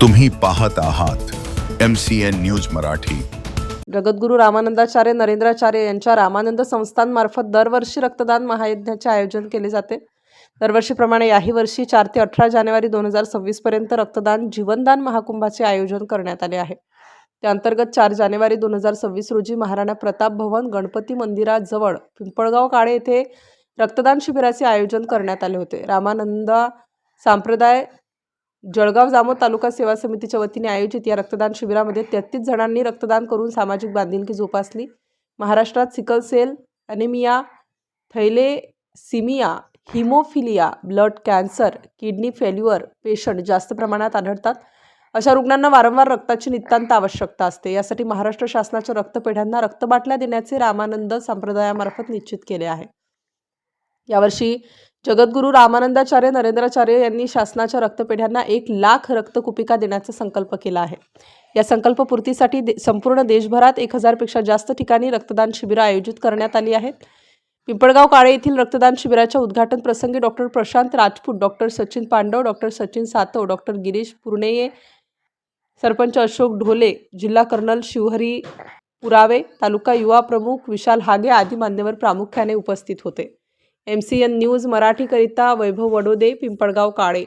तुम्ही पाहत आहात M C N news Marathi. Jagadguru Ramanandacharya Narendracharya यांच्या रामानंद संस्थांमार्फत दरवर्षी रक्तदान महायज्ञाचे आयोजन केले जाते. दरवर्षीप्रमाणे याही वर्षी चार ते अठरा जानेवारी दोन हजार सव्वीसपर्यंत रक्तदान जीवनदान महाकुंभाचे आयोजन करण्यात आले आहे. त्या अंतर्गत चार जानेवारी दोन हजार सव्वीस रोजी महाराणा प्रताप भवन गणपती मंदिराजवळ पिंपळगाव काळे येथे रक्तदान शिबिराचे आयोजन करण्यात आले होते. रामानंदा सांप्रदाय जळगाव जामोद तालुका सेवा समितीच्या वतीने आयोजित या रक्तदान शिबिरामध्ये तेहतीस जणांनी रक्तदान करून सामाजिक बांधिलकी जोपासली. महाराष्ट्रात sickle cell anaemia thalassaemia haemophilia blood cancer kidney failure patient जास्त प्रमाणात आढळतात. अशा रुग्णांना वारंवार रक्ताची नितांत आवश्यकता असते. यासाठी महाराष्ट्र शासनाच्या रक्तपेढ्यांना रक्तबाटल्या देण्याचे रामानंद संप्रदायामार्फत निश्चित केले आहे. यावर्षी जगद्गुरू रामानंदाचार्य नरेंद्राचार्य यांनी शासनाच्या रक्तपेढ्यांना एक लाख रक्तकुपिका देण्याचा संकल्प केला आहे. या संकल्पपूर्तीसाठी दे संपूर्ण देशभरात एक हजारपेक्षा जास्त ठिकाणी रक्तदान शिबिरं आयोजित करण्यात आली आहेत. पिंपळगाव काळे येथील रक्तदान शिबिराच्या उद्घाटन प्रसंगी doctor Prashant Rajput doctor Sachin Pandav doctor Sachin Satav doctor Girish Purneye sarpanch Ashok Dhole जिल्हा कर्नल शिवहरी पुरावे तालुका युवा प्रमुख विशाल हागे आदी मान्यवर प्रामुख्याने उपस्थित होते. एम सी एन न्यूज मराठीकरिता वैभव वडोदे पिंपळगाव काळे.